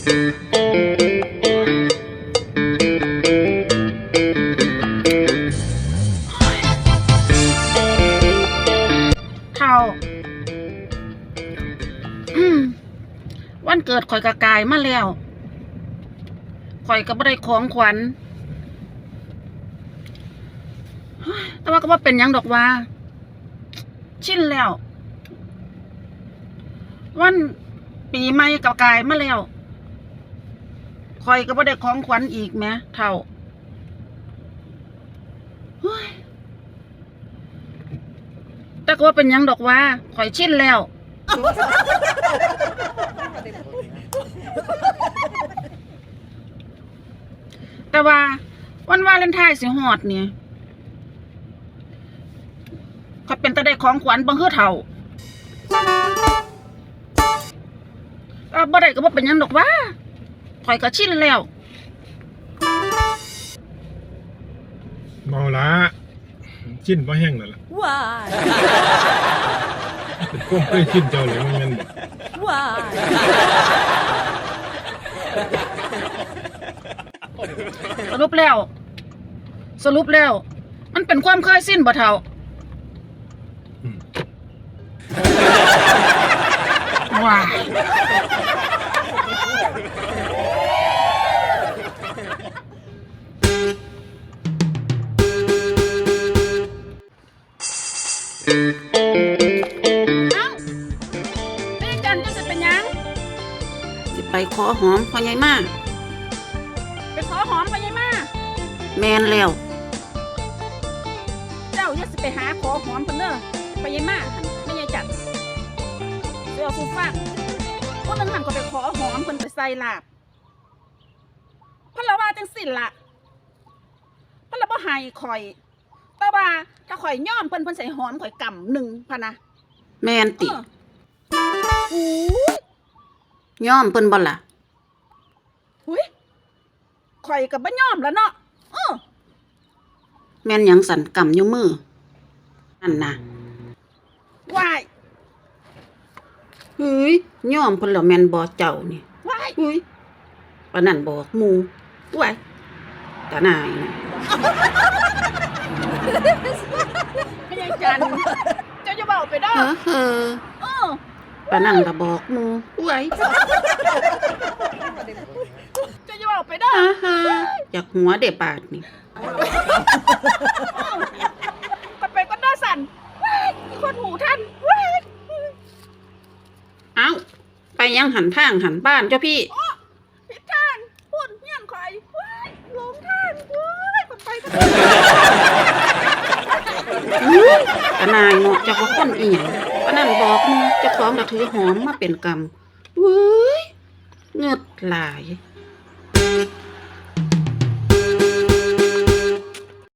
เท่าวันเกิดข่อยกะกายมาแล้วข่อยก็บ่ได้ของขวัญแต่ว่าก็ว่าเป็นยังดอกว่า ชินแล้ว วันปีใหม่กะกายมาแล้ว ข่อยก็บ่ได้ของขวัญอีกแหมเท่าเฮ้ยแต่ก็ว่าเป็นยังดอกว่าข่อยชินแล้ว แต่ว่า วันวาเลนไทน์สิฮอดเนี่ยข่อยเป็นตาได้ของขวัญบังคือเท่าเอ่อบ่ได้ก็บ่เป็นยังดอกว่า ข่อยก็ชินแล้วเมาละชิ้นบ่แห้งนั่นล่ะ Why? เป็นความเคยชิ้นเจ้าเลยมันแม่นบ่ Why? สรุปแล้ว สรุปแล้ว มันเป็นความเคยสิ้นบ่เท่าอืมว้าย เอ้าเป็นจันจะสิเป็นหยัง สิไปขอหอมพ่อใหญ่มาไปขอหอมพ่อใหญ่มา แมนแล้ว เจ้าอย่าสิไปหาขอหอมเพิ่นเด้อพ่อใหญ่มาหั่นไม่ใหญ่จัดเสื้อฟูฟังคนนึงหันก็ไปขอหอมเพิ่นไปใส่ลาบเพิ่นละว่าจังสิล่ะเพิ่นละบ่ให้ข่อย แต่ว่าถ้าข่อยย่อมเพิ่นเพิ่นใส่หอมข่อยกำหนึ่งพะนะแม่นติเอออู้ยย่อมเพิ่นบ่ล่ะหุยข่อยกับบ่ย่อมแล้วเนาะเออแม่นหยังสั่นกำอยู่มือนั่นน่ะวายเฮ้ยย่อมเพิ่นแล้วแม่นบ่เจ้านี่วายเฮ้ยปานนั้นบอกหมู่ว้ายตาหนายน่ะ ไม่ใช่จันเจ้าจะเบาไปเด้อเฮ้อเฮ้อเออปานนั้นก็บอกหมู่ว้ายเจ้าจะเบาไปเด้อฮ่าฮ่าอยากหัวเด้ปาดนี่ก็ไปก็เด้อสั่นวายมีคนหูท่านวายเอ้าไปยังหันทางหันบ้านเจ้าพี่ ผิดทางพูดเงี้ยนข่อยวายหลงทางวายคนไปก็ได้ กนายเนาะจะว่าคนอีหยังปานนั้นบอกเนาะจะพร้องกระถือหอมมาเป็นกรรมเว้ยเงือดหลาย